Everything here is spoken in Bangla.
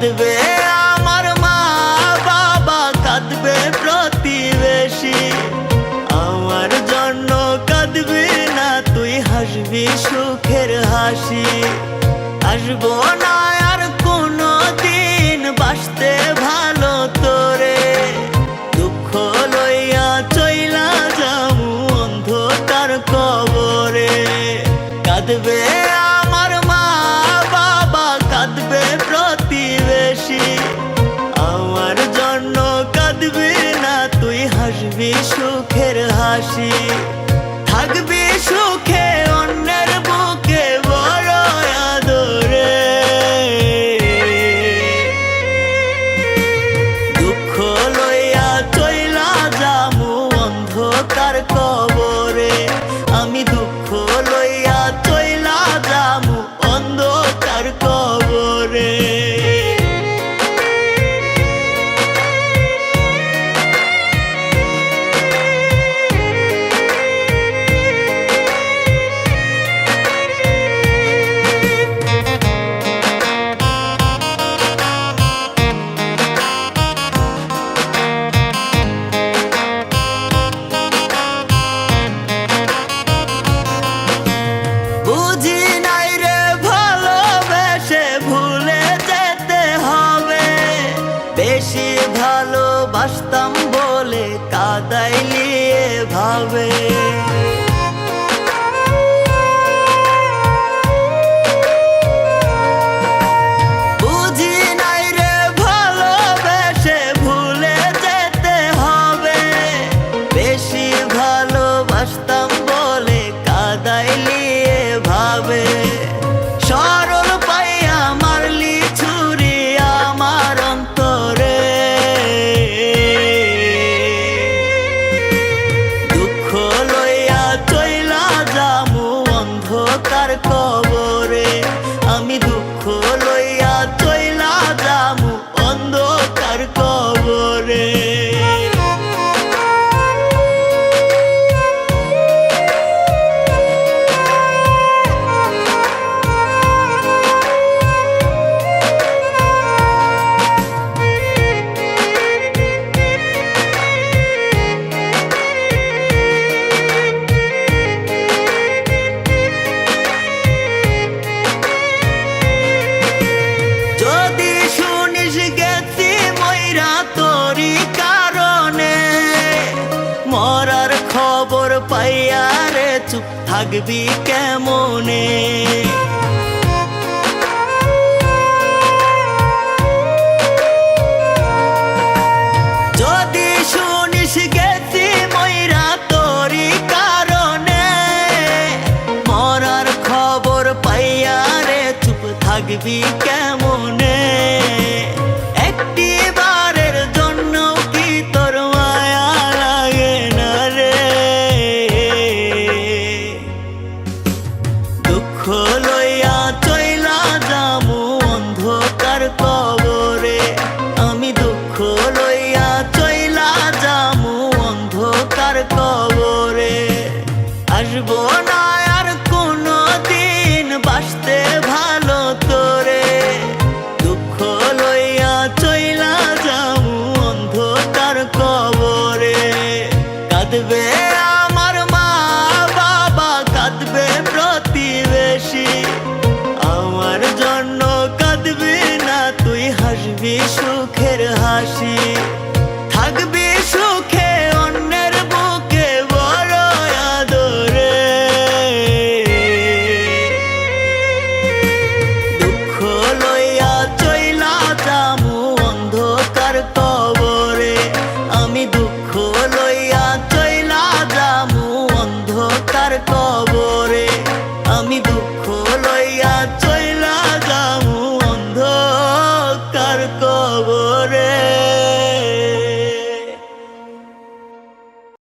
কাঁদবে, আমার মা বাবা কাঁদবে প্রতিবেশী। আমার জন্য কাঁদবি না, তুই হাসবি সুখের হাসি। আসব না ভালোবাসি থাকবে সুখে। always তার কবরে লাগবি কেমনে? যদি can খবর পাইয়া রে চুপ থাকবি কবরে আমি দুঃখ লইয়া চইলা অন্ধকার আসব না muerto